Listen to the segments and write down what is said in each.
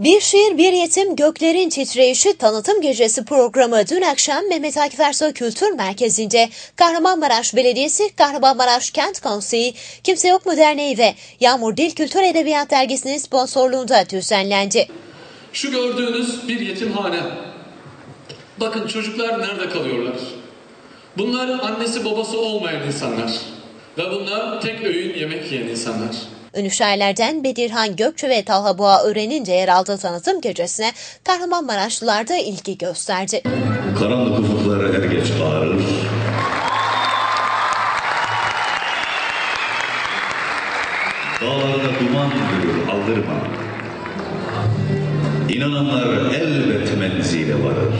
Bir Şiir Bir Yetim Göklerin Titreyişi tanıtım gecesi programı dün akşam Mehmet Akif Ersoy Kültür Merkezi'nde Kahramanmaraş Belediyesi, Kahramanmaraş Kent Konseyi, Kimse Yok mu Derneği ve Yağmur Dil Kültür Edebiyat Dergisi'nin sponsorluğunda düzenlendi. Şu gördüğünüz bir yetimhane. Bakın çocuklar nerede kalıyorlar? Bunlar annesi babası olmayan insanlar. Ve bunlar tek öğün yemek yiyen insanlar. Ünlü şairlerden Bedirhan Gökçe ve Talha Boğa Ören'in de yer aldığı tanıtım gecesine Kahramanmaraşlılar da ilgi gösterdi. Karanlık ufuklara er geç ağrır. Dağlarda duman görür aldırma. İnananlar elbet menzile varır.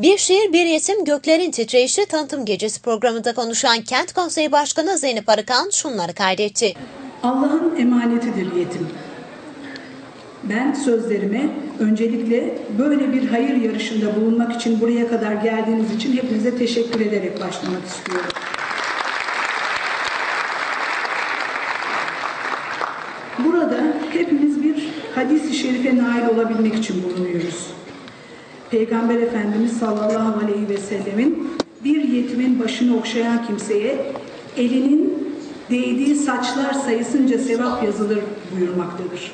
Bir Şiir Bir Yetim Göklerin Titreyişi tanıtım gecesi programında konuşan Kent Konseyi Başkanı Zeynep Arıkan şunları kaydetti. Allah'ın emanetidir yetim. Ben sözlerime öncelikle böyle bir hayır yarışında bulunmak için buraya kadar geldiğiniz için hepinize teşekkür ederek başlamak istiyorum. Burada hepimiz bir hadis-i şerife nail olabilmek için bulunuyoruz. Peygamber Efendimiz sallallahu aleyhi ve sellemin bir yetimin başını okşayan kimseye elinin değdiği saçlar sayısınca sevap yazılır buyurmaktadır.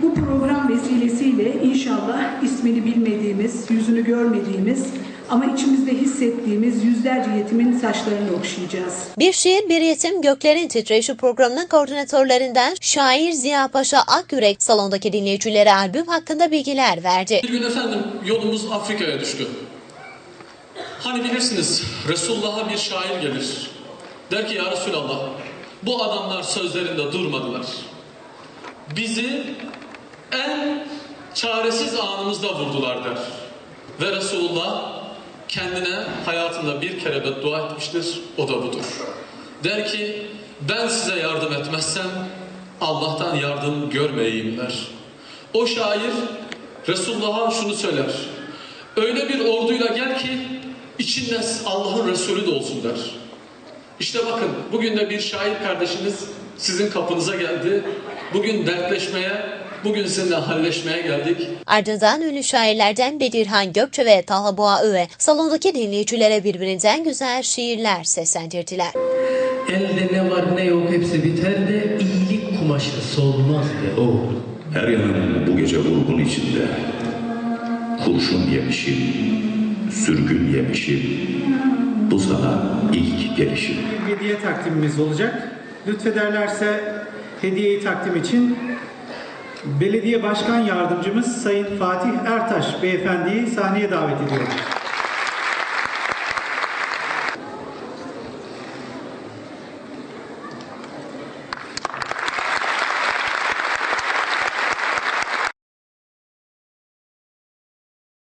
Bu program vesilesiyle inşallah ismini bilmediğimiz, yüzünü görmediğimiz ama içimizde hissettiğimiz yüzlerce yetimin saçlarını okşayacağız. Bir Şiir Bir Yetim Göklerin Titreyişi programının koordinatörlerinden şair Ziya Paşa Akyürek salondaki dinleyicilere albüm hakkında bilgiler verdi. Bir gün efendim yolumuz Afrika'ya düştü. Hani bilirsiniz Resulullah'a bir şair gelir. Der ki ya Resulallah bu adamlar sözlerinde durmadılar. Bizi en çaresiz anımızda vurdular der. Ve Resulullah kendine hayatında bir kere beddua etmiştir. O da budur. Der ki ben size yardım etmezsem Allah'tan yardım görmeyeyim der. O şair Resulullah'a şunu söyler. Öyle bir orduyla gel ki içinde Allah'ın Resulü de olsun der. İşte bakın bugün de bir şair kardeşiniz sizin kapınıza geldi. Bugün dertleşmeye, bugün sizinle halleşmeye geldik. Ardından ünlü şairlerden Bedirhan Gökçe ve Talha Boğa Öve salondaki dinleyicilere birbirinden güzel şiirler seslendirdiler. Elde ne var ne yok hepsi biter de iyilik kumaşı solmaz be oğlum. Her yanım bu gece vurgun içinde. Kurşun yemişim, sürgün yemişim. Bu sana ilk gelişim. bir hediye takdimimiz olacak. Lütfederlerse hediyeyi takdim için Belediye Başkan Yardımcımız Sayın Fatih Ertaş Beyefendi'yi sahneye davet ediyorum.